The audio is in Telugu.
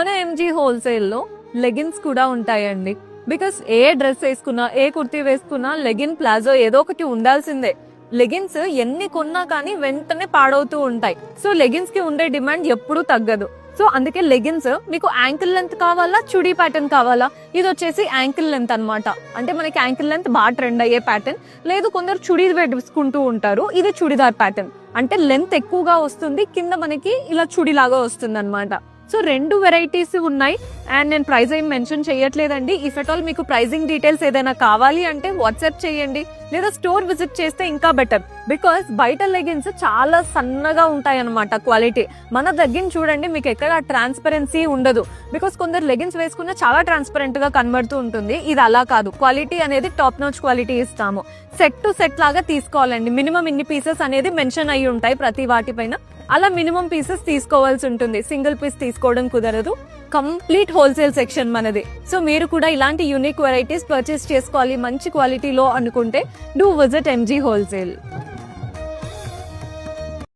మన ఎంజీ హోల్సేల్లో లెగిన్స్ కూడా ఉంటాయండి. బికాస్ ఏ డ్రెస్ వేసుకున్నా ఏ కుర్తీ వేసుకున్నా లెగిన్ ప్లాజో ఏదో ఒకటి ఉండాల్సిందే. లెగిన్స్ ఎన్ని కొన్నా కానీ వెంటనే పాడవుతూ ఉంటాయి. సో లెగిన్స్కి ఉండే డిమాండ్ ఎప్పుడూ తగ్గదు. సో అందుకే లెగిన్స్ మీకు యాంకిల్ లెంత్ కావాలా చుడీ ప్యాటర్న్ కావాలా? ఇది వచ్చేసి యాంకిల్ లెంత్ అన్నమాట. అంటే మనకి యాంకిల్ లెంత్ బాగా ట్రెండ్ అయ్యే ప్యాటర్న్ లేదు కొందరు చుడీ వేసుకుంటూ ఉంటారు. ఇది చుడిదార్ ప్యాటర్న్ అంటే లెంత్ ఎక్కువగా వస్తుంది కింద మనకి ఇలా చుడి లాగా వస్తుంది అనమాట సో రెండు వెరైటీస్ ఉన్నాయి. అండ్ నేను ప్రైస్ ఏం మెన్షన్ చేయట్లేదండి. ఇఫ్ ఎట్ ఆల్ మీకు ప్రైజింగ్ డీటెయిల్స్ ఏదైనా కావాలి అంటే వాట్సాప్ చేయండి. లేదా స్టోర్ విజిట్ చేస్తే ఇంకా బెటర్ బికాస్ బయట లెగిన్స్ చాలా సన్నగా ఉంటాయి అనమాట క్వాలిటీ మన దగ్గర చూడండి మీకు ఎక్కడ ట్రాన్స్పరెన్సీ ఉండదు. బికాస్ కొందరు లెగిన్స్ వేసుకున్న చాలా ట్రాన్స్పరెంట్గా కనబడుతూ ఉంటుంది. ఇది అలా కాదు. క్వాలిటీ అనేది టాప్ నోచ్ క్వాలిటీ ఇస్తాము. సెట్ టు సెట్ లాగా తీసుకోవాలండి. మినిమం ఇన్ని పీసెస్ అనేది మెన్షన్ అయ్యి ఉంటాయి ప్రతి వాటిపైన అలా మినిమం పీసెస్ తీసుకోవాల్సి ఉంటుంది. సింగిల్ పీస్ తీసుకోవడం కుదరదు. కంప్లీట్ హోల్సేల్ సెక్షన్ మనది. సో మీరు కూడా ఇలాంటి యూనిక్ వెరైటీస్ పర్చేస్ చేసుకోవాలి. మంచి క్వాలిటీలో అనుకుంటే డూ విజిట్ ఎంజీ హోల్సేల్